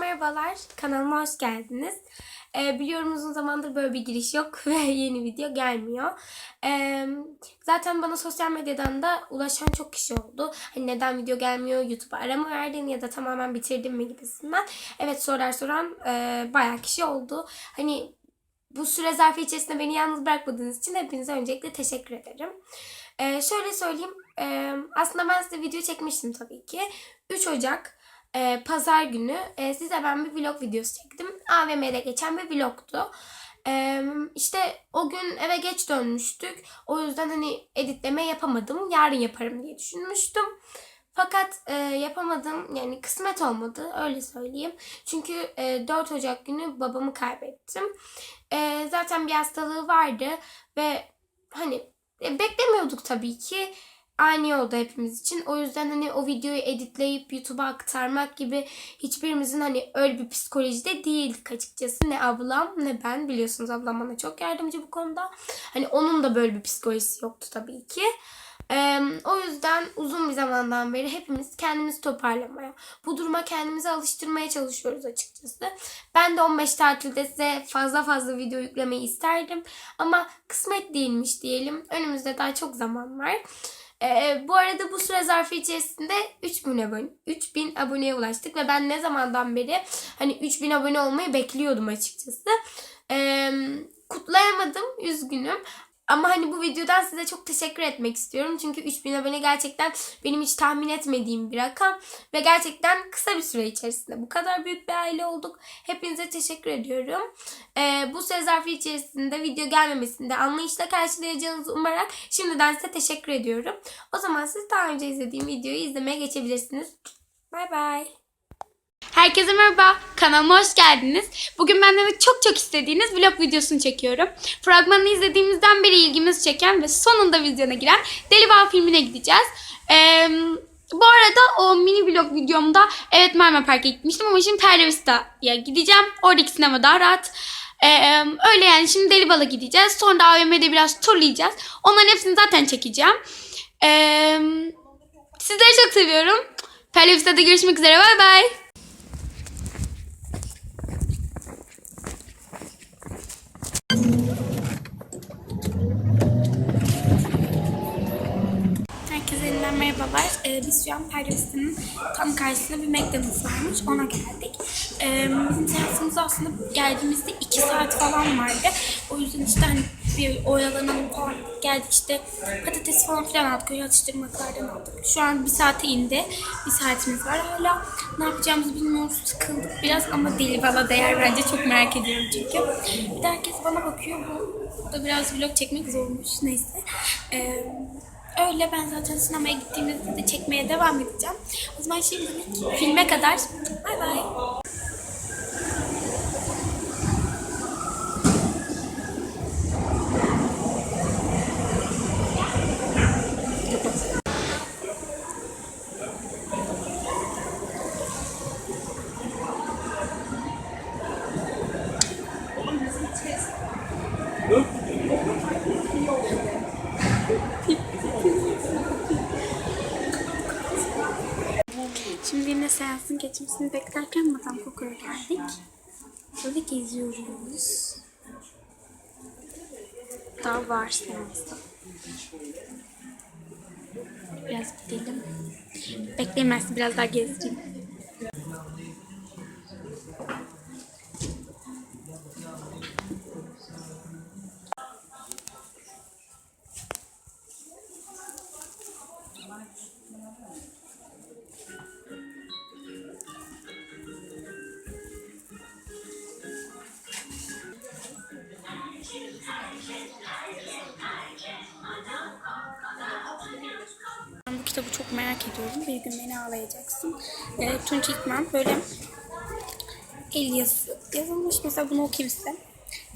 merhabalar. Kanalıma hoş geldiniz. Ee, biliyorum uzun zamandır böyle bir giriş yok ve yeni video gelmiyor. Ee, zaten bana sosyal medyadan da ulaşan çok kişi oldu. Hani neden video gelmiyor, YouTube'a ara mı verdin ya da tamamen bitirdin mi gibisinden. Evet sorular soran e, bayağı kişi oldu. Hani bu süre zarfı içerisinde beni yalnız bırakmadığınız için hepinize öncelikle teşekkür ederim. Ee, şöyle söyleyeyim. e, aslında ben size video çekmiştim tabii ki. 3 Ocak e, pazar günü e, size ben bir vlog videosu çektim. AVM'de geçen bir vlogtu. E, işte o gün eve geç dönmüştük. O yüzden hani editleme yapamadım. Yarın yaparım diye düşünmüştüm. Fakat e, yapamadım. Yani kısmet olmadı öyle söyleyeyim. Çünkü e, 4 Ocak günü babamı kaybettim. E, zaten bir hastalığı vardı ve hani e, beklemiyorduk tabii ki ani oldu hepimiz için. O yüzden hani o videoyu editleyip YouTube'a aktarmak gibi hiçbirimizin hani öyle bir psikolojide değildik açıkçası. Ne ablam ne ben biliyorsunuz ablam bana çok yardımcı bu konuda. Hani onun da böyle bir psikolojisi yoktu tabii ki. Ee, o yüzden uzun bir zamandan beri hepimiz kendimizi toparlamaya, bu duruma kendimizi alıştırmaya çalışıyoruz açıkçası. Ben de 15 tatilde size fazla fazla video yüklemeyi isterdim. Ama kısmet değilmiş diyelim. Önümüzde daha çok zaman var. Ee, bu arada bu süre zarfı içerisinde 3000 abone 3000 aboneye ulaştık ve ben ne zamandan beri hani 3000 abone olmayı bekliyordum açıkçası. Ee, kutlayamadım, üzgünüm. Ama hani bu videodan size çok teşekkür etmek istiyorum. Çünkü 3000 abone gerçekten benim hiç tahmin etmediğim bir rakam. Ve gerçekten kısa bir süre içerisinde bu kadar büyük bir aile olduk. Hepinize teşekkür ediyorum. Ee, bu süre zarfı içerisinde video gelmemesinde anlayışla karşılayacağınızı umarak şimdiden size teşekkür ediyorum. O zaman siz daha önce izlediğim videoyu izlemeye geçebilirsiniz. Bay bay. Herkese merhaba, kanalıma hoş geldiniz. Bugün benden de çok çok istediğiniz vlog videosunu çekiyorum. Fragmanını izlediğimizden beri ilgimizi çeken ve sonunda vizyona giren Deli Bağ filmine gideceğiz. Ee, bu arada o mini vlog videomda evet Marmara Park'a gitmiştim ama şimdi Perlevista'ya gideceğim. Oradaki sinema daha rahat. Ee, öyle yani şimdi Deli Bal'a gideceğiz. Sonra da AVM'de biraz turlayacağız. Onların hepsini zaten çekeceğim. Ee, sizleri çok seviyorum. Perlevista'da görüşmek üzere. Bay bay. Merhabalar. Ee, biz şu an Perves'in tam karşısında bir McDonald's varmış. Ona geldik. Ee, bizim seansımız aslında geldiğimizde 2 saat falan vardı. O yüzden işte hani bir oyalanalım falan geldik işte patates falan filan aldık. Öyle atıştırmalıklardan aldık. Şu an bir saate indi. Bir saatimiz var hala. Ne yapacağımızı bilmiyoruz. Sıkıldık biraz ama deli bana değer bence. Çok merak ediyorum çünkü. Bir de herkes bana bakıyor. Bu da biraz vlog çekmek zormuş. Neyse. Ee, Öyle ben zaten sinemaya gittiğimizde de çekmeye devam edeceğim. O zaman şimdilik filme kadar bay bay. Şimdi yine geçmesini beklerken Madame Coco'ya geldik. Böyle geziyoruz. Daha var seansta. Biraz gidelim. Sizi biraz daha gezdireyim. Merak ediyorum. Bir gün beni ağlayacaksın. E, Tunç İlkmen böyle el yazısı yazılmış. Mesela bunu okuyayım.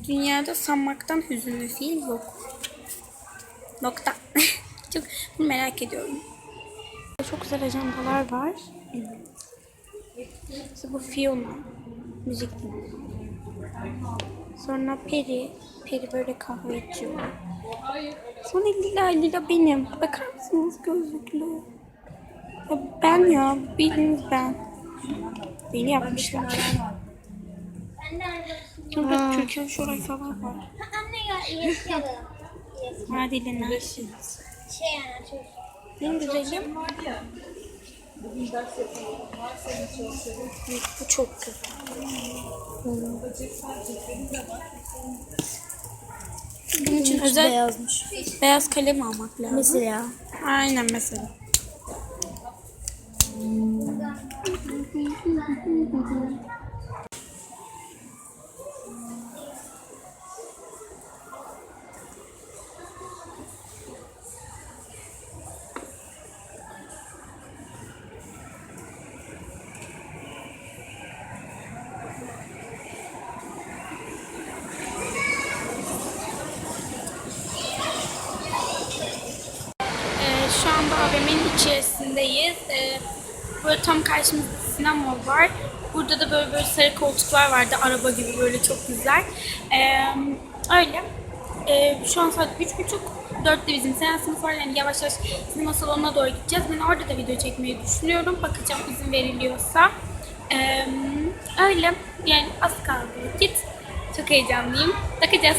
Dünyada sanmaktan hüzünlü fiil yok. Nokta. çok merak ediyorum. Çok güzel ajandalar var. İşte bu Fiona. Müzik dinliyor. Sonra Peri. Peri böyle kahve içiyor. Sonra Lila, Lila benim. Bakar mısınız gözlüklü? Ben ya, bildiğiniz ben. Beni yapmışlar. Burada Türkan Şoray falan var. Anne ya yaşayalım. Hadi Lena. Şey yani çocuk. Benim güzelim. Bu çok güzel. Bunun için özel Beyazmış. beyaz kalem almak lazım. Mesela. Aynen mesela. Ee, şu anda AVM'nin içerisindeyiz. Ee, böyle tam karşımızda sinema var. Burada da böyle böyle sarı koltuklar vardı. Araba gibi böyle çok güzel. Ee, öyle. Ee, şu an saat üç buçuk. Dörtte bizim seansımız var. Yani yavaş yavaş sinema salonuna doğru gideceğiz. Ben orada da video çekmeyi düşünüyorum. Bakacağım izin veriliyorsa. Ee, öyle. Yani az kaldı vakit. Çok heyecanlıyım. Bakacağız.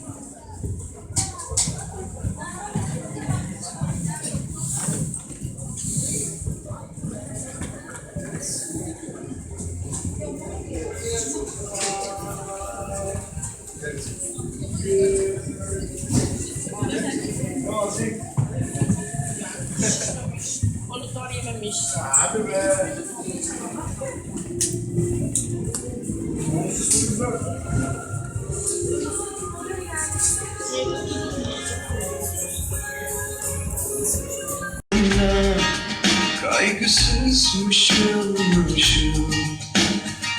mi öğrenci var mı? Var. Kaygısızmışım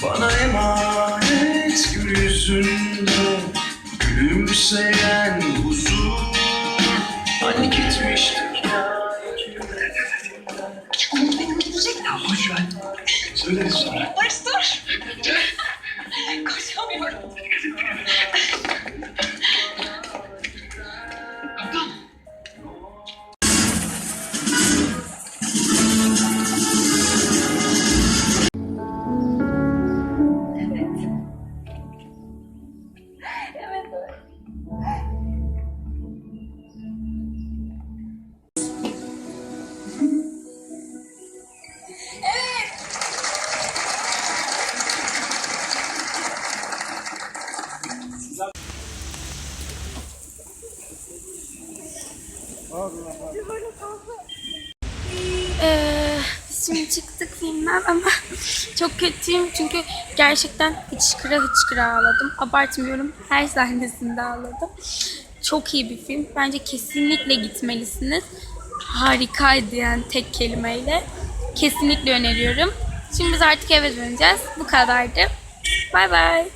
Bana emanet gül yüzünde Gülümseyen Hoş ver. Söyleriz sonra. Ee, şimdi çıktık filmden ama çok kötüyüm çünkü gerçekten hıçkıra hıçkıra ağladım. Abartmıyorum her sahnesinde ağladım. Çok iyi bir film. Bence kesinlikle gitmelisiniz. Harikaydı yani tek kelimeyle. Kesinlikle öneriyorum. Şimdi biz artık eve döneceğiz. Bu kadardı. Bay bay.